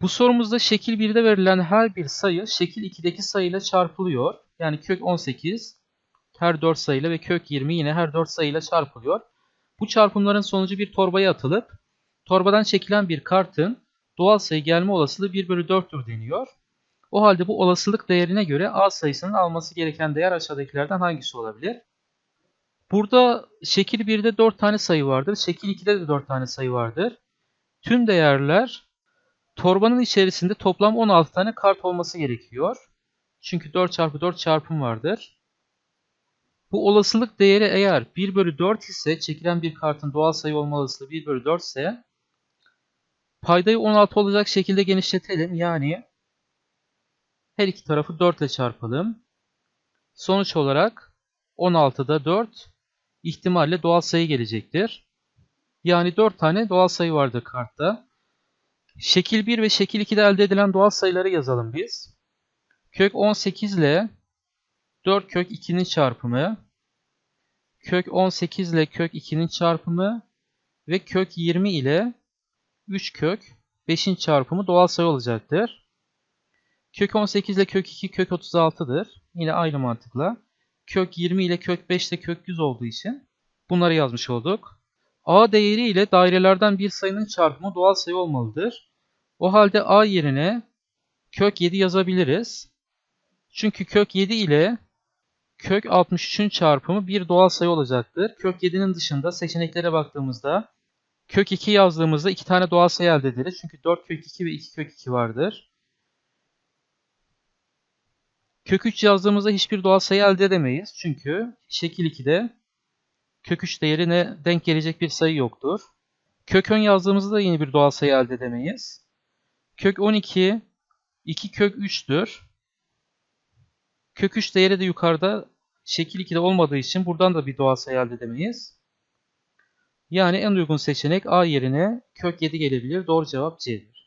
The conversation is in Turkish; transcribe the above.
Bu sorumuzda şekil 1'de verilen her bir sayı şekil 2'deki sayıyla çarpılıyor. Yani kök 18 her 4 sayıyla ve kök 20 yine her 4 sayıyla çarpılıyor. Bu çarpımların sonucu bir torbaya atılıp torbadan çekilen bir kartın doğal sayı gelme olasılığı 1 bölü 4'tür deniyor. O halde bu olasılık değerine göre A sayısının alması gereken değer aşağıdakilerden hangisi olabilir? Burada şekil 1'de 4 tane sayı vardır. Şekil 2'de de 4 tane sayı vardır. Tüm değerler torbanın içerisinde toplam 16 tane kart olması gerekiyor. Çünkü 4 çarpı 4 çarpım vardır. Bu olasılık değeri eğer 1 bölü 4 ise çekilen bir kartın doğal sayı olma olasılığı 1 bölü 4 ise paydayı 16 olacak şekilde genişletelim. Yani her iki tarafı 4 ile çarpalım. Sonuç olarak 16'da 4 ihtimalle doğal sayı gelecektir. Yani 4 tane doğal sayı vardır kartta. Şekil 1 ve şekil 2'de elde edilen doğal sayıları yazalım biz. Kök 18 ile 4 kök 2'nin çarpımı, kök 18 ile kök 2'nin çarpımı ve kök 20 ile 3 kök 5'in çarpımı doğal sayı olacaktır. Kök 18 ile kök 2 kök 36'dır. Yine aynı mantıkla. Kök 20 ile kök 5 ile kök 100 olduğu için bunları yazmış olduk. A değeri ile dairelerden bir sayının çarpımı doğal sayı olmalıdır. O halde A yerine kök 7 yazabiliriz. Çünkü kök 7 ile kök 63'ün çarpımı bir doğal sayı olacaktır. Kök 7'nin dışında seçeneklere baktığımızda kök 2 yazdığımızda 2 tane doğal sayı elde ederiz. Çünkü 4 kök 2 ve 2 kök 2 vardır. Kök 3 yazdığımızda hiçbir doğal sayı elde edemeyiz. Çünkü şekil 2'de kök 3 değerine denk gelecek bir sayı yoktur. Kök 10 yazdığımızda da yeni bir doğal sayı elde edemeyiz. Kök 12 2 kök 3'tür. Kök 3 değeri de yukarıda şekil 2'de olmadığı için buradan da bir doğal sayı elde edemeyiz. Yani en uygun seçenek A yerine kök 7 gelebilir. Doğru cevap C'dir.